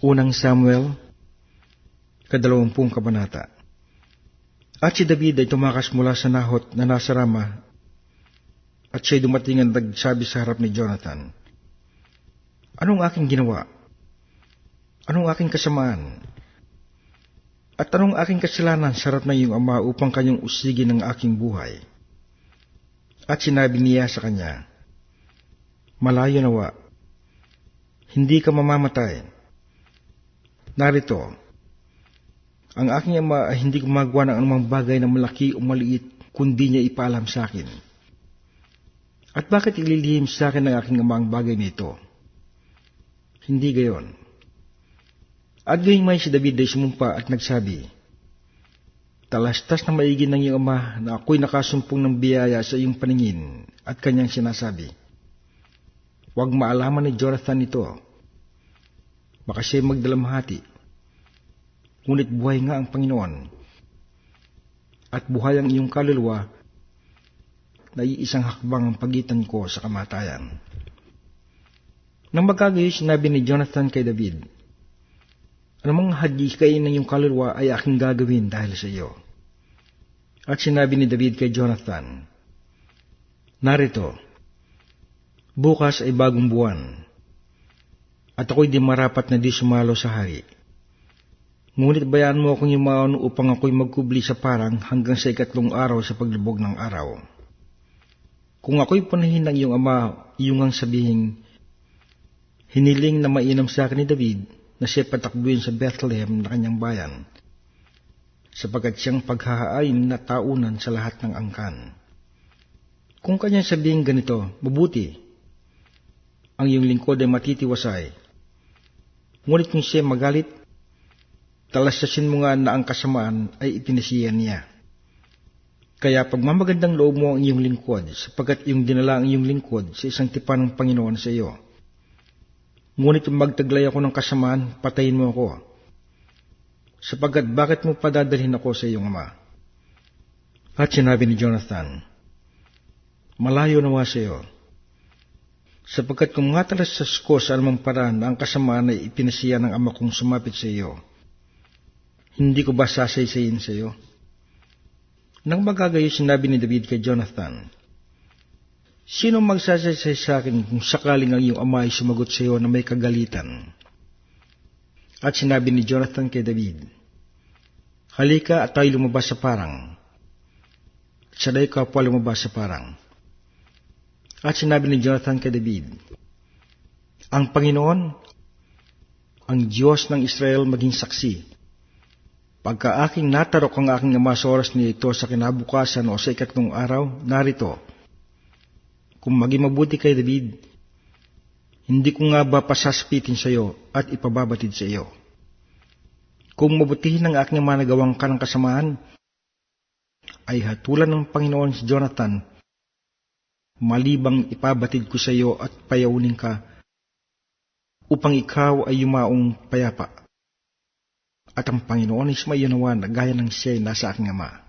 Unang Samuel, kadalawampung kabanata. At si David ay tumakas mula sa nahot na nasa Rama at siya'y dumating ang nagsabi sa harap ni Jonathan, Anong aking ginawa? Anong aking kasamaan? At anong aking kasalanan sa harap ng iyong ama upang kanyang usigin ng aking buhay? At sinabi niya sa kanya, Malayo nawa, hindi ka mamamatay. Narito, ang aking ama ay hindi gumagawa ng anumang bagay na malaki o maliit kundi niya ipaalam sa akin. At bakit ililihim sa akin ng aking ama ang bagay nito? Hindi gayon. At gayong may si David ay sumumpa at nagsabi, Talastas na maigi ng iyong ama na ako'y nakasumpong ng biyaya sa iyong paningin at kanyang sinasabi, Huwag maalaman ni Jonathan ito. Baka siya'y magdalamhati. Ngunit buhay nga ang Panginoon. At buhay ang iyong kaluluwa na iisang hakbang ang pagitan ko sa kamatayan. Nang magkagayo sinabi ni Jonathan kay David, Anumang hadyi kayo ng iyong kaluluwa ay aking gagawin dahil sa iyo. At sinabi ni David kay Jonathan, Narito, bukas ay bagong buwan, at ako'y di marapat na di sumalo sa hari. Ngunit bayaan mo akong yumaon upang ako'y magkubli sa parang hanggang sa ikatlong araw sa paglubog ng araw. Kung ako'y punahin ng iyong ama, iyong ang sabihin, hiniling na mainam sa akin ni David na siya patakbuhin sa Bethlehem na kanyang bayan, sapagkat siyang paghahaain na taunan sa lahat ng angkan. Kung kanyang sabihin ganito, mabuti, ang iyong lingkod ay matitiwasay. Ngunit kung siya magalit, talasasin mo nga na ang kasamaan ay ipinasiyan niya. Kaya pagmamagandang loob mo ang iyong lingkod, sapagkat iyong dinala ang iyong lingkod sa isang tipan ng Panginoon sa iyo. Ngunit magtaglay ako ng kasamaan, patayin mo ako. Sapagkat bakit mo padadalhin ako sa iyong ama? At sinabi ni Jonathan, Malayo nawa sa iyo. Sapagkat kung nga talasas ko sa anumang paraan ang kasamaan ay ipinasiya ng ama kong sumapit sa iyo, hindi ko ba sasaysayin sa iyo? Nang magagayo sinabi ni David kay Jonathan, Sino magsasaysay sa akin kung sakaling ang iyong ama ay sumagot sa iyo na may kagalitan? At sinabi ni Jonathan kay David, Halika at tayo lumabas sa parang. At saday ka po lumabas sa parang. At sinabi ni Jonathan kay David, Ang Panginoon, ang Diyos ng Israel maging saksi. Pagka aking natarok ang aking ama sa oras nito sa kinabukasan o sa ikatlong araw, narito, kung maging mabuti kay David, hindi ko nga ba pasaspitin sa iyo at ipababatid sa iyo? Kung mabutihin ang aking managawang ka ng kasamaan, ay hatulan ng Panginoon si Jonathan malibang ipabatid ko sa iyo at payaunin ka upang ikaw ay yumaong payapa. At ang Panginoon ay sumayunawan na gaya ng siya ay nasa aking ama.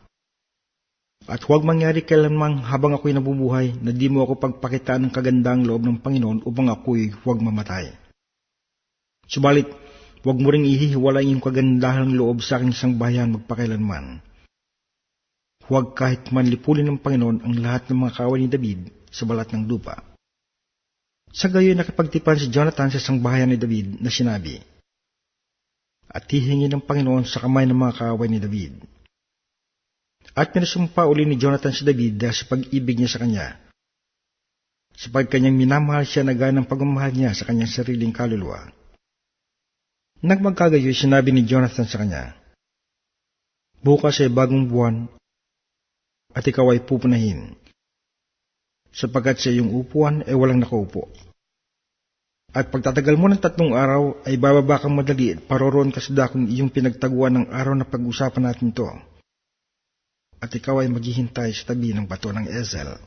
At huwag mangyari kailanman habang ako'y nabubuhay na di mo ako pagpakitaan ng kagandang loob ng Panginoon upang ako'y huwag mamatay. Subalit, huwag mo ring ihihiwalay yung kagandahang loob sa aking sangbayan magpakailanman. Huwag kahit man lipulin ng Panginoon ang lahat ng mga kaaway ni David sa balat ng lupa. Sa gayon nakipagtipan si Jonathan sa sangbahayan ni David na sinabi, At hihingi ng Panginoon sa kamay ng mga kaaway ni David. At pinasumpa uli ni Jonathan si David dahil sa pag-ibig niya sa kanya. Sapag kanyang minamahal siya na gaya ng pagmamahal niya sa kanyang sariling kaluluwa. Nagmagkagayo sinabi ni Jonathan sa kanya, Bukas ay bagong buwan at ikaw ay pupunahin, sapagkat sa iyong upuan ay walang nakaupo. At pagtatagal mo ng tatlong araw ay bababa kang madali at paroroon ka sa dakong iyong pinagtaguan ng araw na pag-usapan natin to. At ikaw ay maghihintay sa tabi ng bato ng Ezel.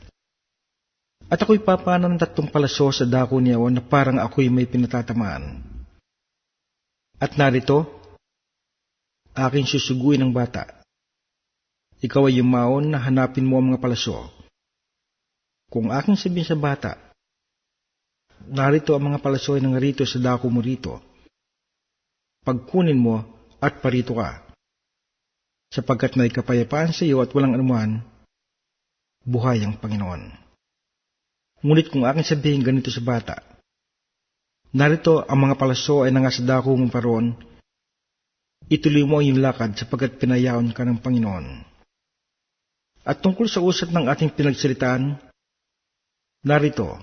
At ako'y papano ng tatlong palaso sa dako niya na parang ako'y may pinatatamaan. At narito, aking susuguin ng bata. Ikaw ay yumaon na hanapin mo ang mga palaso. Kung aking sabihin sa bata, narito ang mga palaso ay nangarito sa dako mo rito. pagkunin mo at parito ka. Sapagkat may kapayapaan sa iyo at walang anuman, buhay ang Panginoon. Ngunit kung aking sabihin ganito sa bata, narito ang mga palaso ay nangasadako mo paroon, ituloy mo ang iyong lakad sapagkat pinayaon ka ng Panginoon. At tungkol sa usat ng ating pinagsalitaan, narito,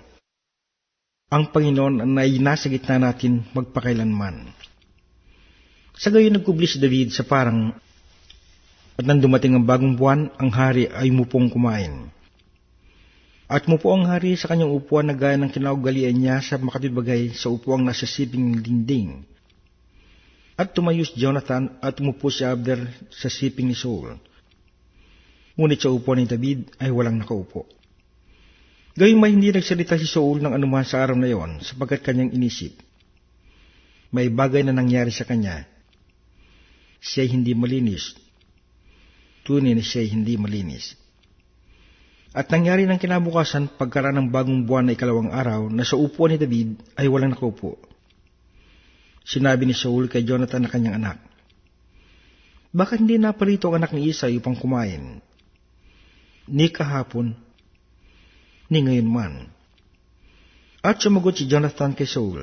ang Panginoon ay nasa gitna natin magpakailanman. Sa gayon nagkubli si David sa parang at nang dumating ang bagong buwan, ang hari ay mupong kumain. At mupo ang hari sa kanyang upuan na gaya ng kinaugalian niya sa makatibagay sa upuang nasa siping ng dingding. At tumayo si Jonathan at umupo si Abner sa siping ni Saul. Ngunit sa upuan ni David ay walang nakaupo. Gayong may hindi nagsalita si Saul ng anuman sa araw na iyon sapagkat kanyang inisip. May bagay na nangyari sa kanya. Siya hindi malinis. Tunay na siya hindi malinis. At nangyari ng kinabukasan pagkaraan ng bagong buwan na ikalawang araw na sa upuan ni David ay walang nakaupo. Sinabi ni Saul kay Jonathan na kanyang anak, Bakit hindi naparito ang anak ni Isay upang kumain? Ni kahapon, ni ngayon man. At sumagot si Jonathan kay Saul,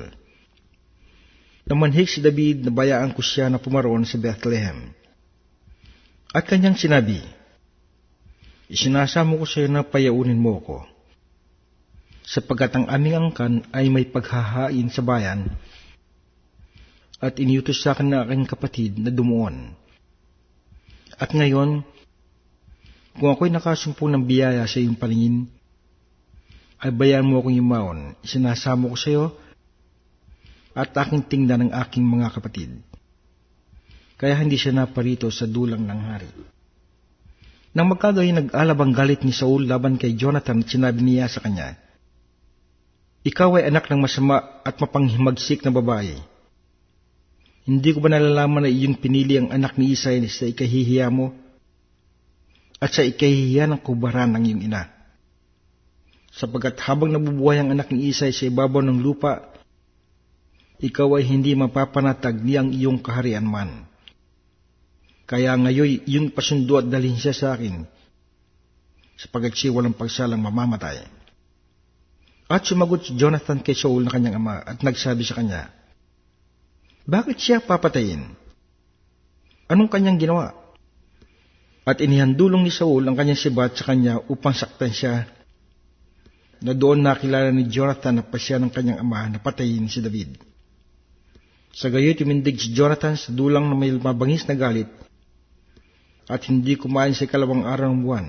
Namanhik si David na bayaan ko siya na pumaroon sa Bethlehem. At kanyang sinabi, Isinasamo ko sa iyo na payaunin mo ko, sapagkat ang aming angkan ay may paghahain sa bayan, at iniutos sa akin na aking kapatid na dumuon. At ngayon, kung ako'y nakasumpo ng biyaya sa iyong paningin, ay bayan mo akong yumaon, isinasamo ko sa iyo, at aking tingnan ng aking mga kapatid. Kaya hindi siya naparito sa dulang ng hari. Nang magkagayon nag-alabang galit ni Saul laban kay Jonathan at sinabi niya sa kanya, Ikaw ay anak ng masama at mapanghimagsik na babae. Hindi ko ba nalalaman na iyong pinili ang anak ni Isay sa ikahihiya mo at sa ikahihiya ng kubaran ng iyong ina? Sapagkat habang nabubuhay ang anak ni Isay sa ibabaw ng lupa, ikaw ay hindi mapapanatag niyang iyong kaharian man. Kaya ngayon yung pasundo at dalhin siya sa akin, sapagat siya walang pagsalang mamamatay. At sumagot si Jonathan kay Saul na kanyang ama at nagsabi sa kanya, Bakit siya papatayin? Anong kanyang ginawa? At inihandulong ni Saul ang kanyang sibat sa kanya upang saktan siya na doon nakilala ni Jonathan na pasya ng kanyang ama na patayin si David. Sa gayoy tumindig si Jonathan sa dulang na may mabangis na galit at hindi kumain sa ikalawang araw ng buwan,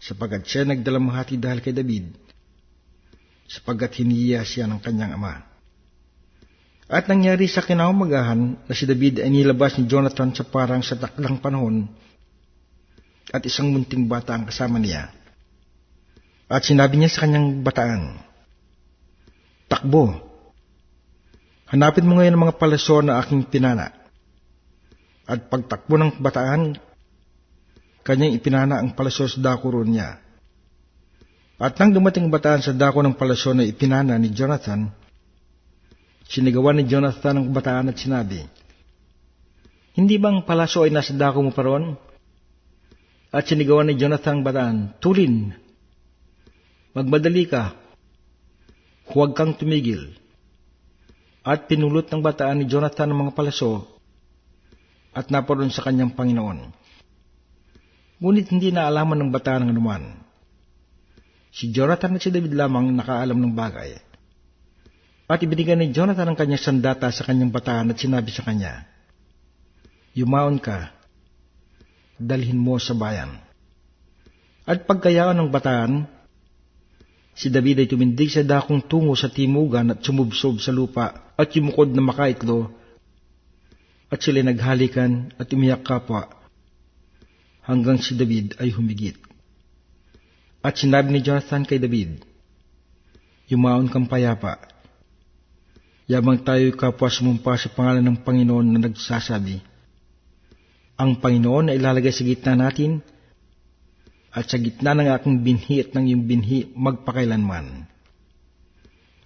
sapagkat siya nagdalamhati dahil kay David, sapagkat hiniya siya ng kanyang ama. At nangyari sa kinaumagahan na si David ay nilabas ni Jonathan sa parang sa taklang panahon at isang munting bata ang kasama niya. At sinabi niya sa kanyang bataan, Takbo, hanapin mo ngayon ang mga palaso na aking pinana at pagtakbo ng bataan, kanyang ipinana ang palasyo sa dako niya. At nang dumating bataan sa dako ng palasyo na ipinana ni Jonathan, sinigawan ni Jonathan ang bataan at sinabi, Hindi bang palasyo ay nasa dako mo paron? At sinigawan ni Jonathan ang bataan, Tulin, magmadali ka, huwag kang tumigil. At pinulot ng bataan ni Jonathan ang mga palasyo at naparoon sa kanyang Panginoon. Ngunit hindi na alaman ng bata ng anuman. Si Jonathan at si David lamang nakaalam ng bagay. At ibinigay ni Jonathan ang kanyang sandata sa kanyang bataan at sinabi sa kanya, Yumaon ka, dalhin mo sa bayan. At pagkayaan ng bataan, si David ay tumindig sa dakong tungo sa timugan at sumubsob sa lupa at yumukod na makaitlo at sila naghalikan at umiyak kapwa hanggang si David ay humigit. At sinabi ni Jonathan kay David, Yumaon kang payapa. Yabang tayo'y kapwa sumumpa sa pangalan ng Panginoon na nagsasabi, Ang Panginoon na ilalagay sa gitna natin, at sa gitna ng aking binhi at ng iyong binhi magpakailanman.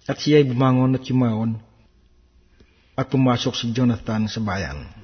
At siya ay bumangon at yumaon, at pumasok si Jonathan sa bayan.